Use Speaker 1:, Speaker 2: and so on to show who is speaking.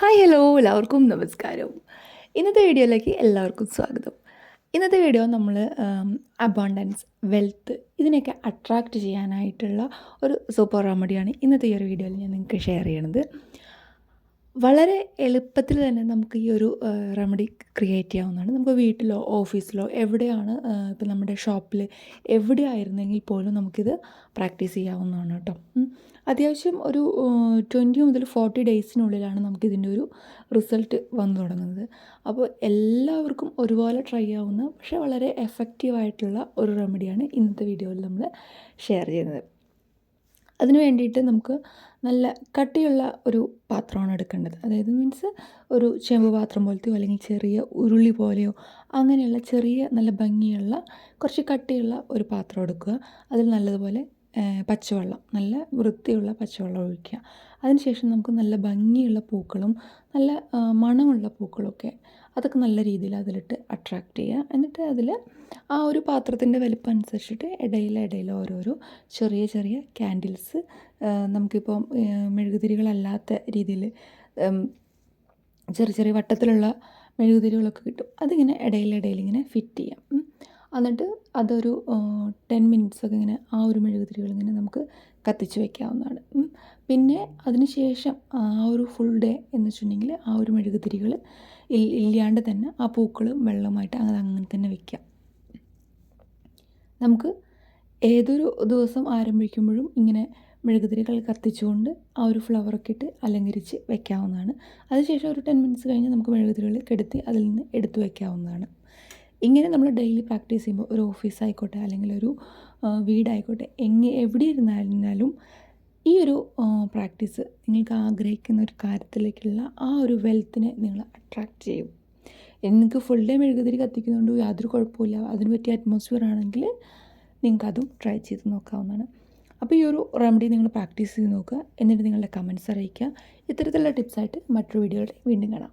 Speaker 1: Hi hello എല്ലാവർക്കും നമസ്കാരം. ഇന്നത്തെ വീഡിയോയിലേക്ക് എല്ലാവർക്കും സ്വാഗതം. ഇന്നത്തെ വീഡിയോ നമ്മൾ അബോണ്ടൻസ് വെൽത്ത് ഇതിനെയൊക്കെ അട്രാക്റ്റ് ചെയ്യാനായിട്ടുള്ള ഒരു സൂപ്പർ റെമഡിയാണ് ഇന്നത്തെ ഈ ഒരു വീഡിയോയിൽ ഞാൻ നിങ്ങൾക്ക് ഷെയർ ചെയ്യണത്. വളരെ എളുപ്പത്തിൽ തന്നെ നമുക്ക് ഈ ഒരു റെമഡി ക്രിയേറ്റ് ചെയ്യാവുന്നതാണ്. നമുക്ക് വീട്ടിലോ ഓഫീസിലോ എവിടെയാണ് ഇപ്പം നമ്മുടെ ഷോപ്പിൽ എവിടെയായിരുന്നെങ്കിൽ പോലും നമുക്കിത് പ്രാക്ടീസ് ചെയ്യാവുന്നതാണ് കേട്ടോ. അത്യാവശ്യം ഒരു ട്വന്റി മുതൽ ഫോർട്ടി ഡേയ്സിനുള്ളിലാണ് നമുക്കിതിന്റെ ഒരു റിസൾട്ട് വന്നു തുടങ്ങുന്നത്. അപ്പോൾ എല്ലാവർക്കും ഒരുപോലെ ട്രൈ ആവുന്ന പക്ഷേ വളരെ എഫക്റ്റീവായിട്ടുള്ള ഒരു റെമഡിയാണ് ഇന്നത്തെ വീഡിയോയിൽ നമ്മൾ ഷെയർ ചെയ്യുന്നത്. അതിന് വേണ്ടിയിട്ട് നമുക്ക് നല്ല കട്ടിയുള്ള ഒരു പാത്രമാണ് എടുക്കേണ്ടത്. അതായത് മീൻസ് ഒരു ചെമ്പ് പാത്രം പോലത്തെയോ അല്ലെങ്കിൽ ചെറിയ ഉരുളി പോലെയോ അങ്ങനെയുള്ള ചെറിയ നല്ല ഭംഗിയുള്ള കുറച്ച് കട്ടിയുള്ള ഒരു പാത്രം എടുക്കുക. അതിൽ നല്ലതുപോലെ പച്ചവെള്ളം നല്ല വൃത്തിയുള്ള പച്ചവെള്ളം ഒഴിക്കുക. അതിനുശേഷം നമുക്ക് നല്ല ഭംഗിയുള്ള പൂക്കളും നല്ല മണമുള്ള പൂക്കളൊക്കെ അതൊക്കെ നല്ല രീതിയിൽ അതിലിട്ട് അട്രാക്റ്റ് ചെയ്യുക. എന്നിട്ട് അതിൽ ആ ഒരു പാത്രത്തിന്റെ വലിപ്പം അനുസരിച്ചിട്ട് ഇടയിൽ ഇടയിൽ ഓരോരോ ചെറിയ ചെറിയ ക്യാൻഡിൽസ് നമുക്കിപ്പോൾ മെഴുകുതിരികളല്ലാത്ത രീതിയിൽ ചെറിയ ചെറിയ വട്ടത്തിലുള്ള മെഴുകുതിരികളൊക്കെ കിട്ടും. അതിങ്ങനെ ഇടയിൽ ഇങ്ങനെ ഫിറ്റ് ചെയ്യാം. എന്നിട്ട് അതൊരു ടെൻ മിനിറ്റ്സ് ഒക്കെ ഇങ്ങനെ ആ ഒരു മെഴുകുതിരികൾ ഇങ്ങനെ നമുക്ക് കത്തിച്ച് വെക്കാവുന്നതാണ്. പിന്നെ അതിന് ശേഷം ആ ഒരു ഫുൾ ഡേ എന്ന് വെച്ചിട്ടുണ്ടെങ്കിൽ ആ ഒരു മെഴുകുതിരികൾ ഇല്ലാണ്ട് തന്നെ ആ പൂക്കളും വെള്ളമായിട്ട് അത് അങ്ങനെ തന്നെ വെക്കാം. നമുക്ക് ഏതൊരു ദിവസം ആരംഭിക്കുമ്പോഴും ഇങ്ങനെ മെഴുകുതിരികൾ കത്തിച്ചുകൊണ്ട് ആ ഒരു ഫ്ലവറൊക്കെ ഇട്ട് അലങ്കരിച്ച് വെക്കാവുന്നതാണ്. അതിനുശേഷം ഒരു ടെൻ മിനിറ്റ്സ് കഴിഞ്ഞ് നമുക്ക് മെഴുകുതിരികൾ കെടുത്തി അതിൽ നിന്ന് എടുത്തു വെക്കാവുന്നതാണ്. ഇങ്ങനെ നമ്മൾ ഡെയിലി പ്രാക്ടീസ് ചെയ്യുമ്പോൾ ഒരു ഓഫീസായിക്കോട്ടെ അല്ലെങ്കിൽ ഒരു വീടായിക്കോട്ടെ എങ്ങനെ എവിടെ ഇരുന്നാലും ഈ ഒരു പ്രാക്ടീസ് നിങ്ങൾക്ക് ആഗ്രഹിക്കുന്ന ഒരു കാര്യത്തിലേക്കുള്ള ആ ഒരു വെൽത്തിനെ നിങ്ങൾ അട്രാക്റ്റ് ചെയ്യും. നിങ്ങൾക്ക് ഫുൾ ഡേ മെഴുകുതിരി കത്തിക്കുന്നതുകൊണ്ട് യാതൊരു കുഴപ്പമില്ല അതിന് പറ്റിയ അറ്റ്മോസ്ഫിയർ ആണെങ്കിൽ നിങ്ങൾക്കതും ട്രൈ ചെയ്ത് നോക്കാവുന്നതാണ്. അപ്പോൾ ഈ ഒരു റെമഡി നിങ്ങൾ പ്രാക്ടീസ് ചെയ്ത് നോക്കുക. എന്നിട്ട് നിങ്ങളുടെ കമൻസ് അറിയിക്കുക. ഇത്തരത്തിലുള്ള ടിപ്സായിട്ട് മറ്റൊരു വീഡിയോയിൽ വീണ്ടും കാണാം.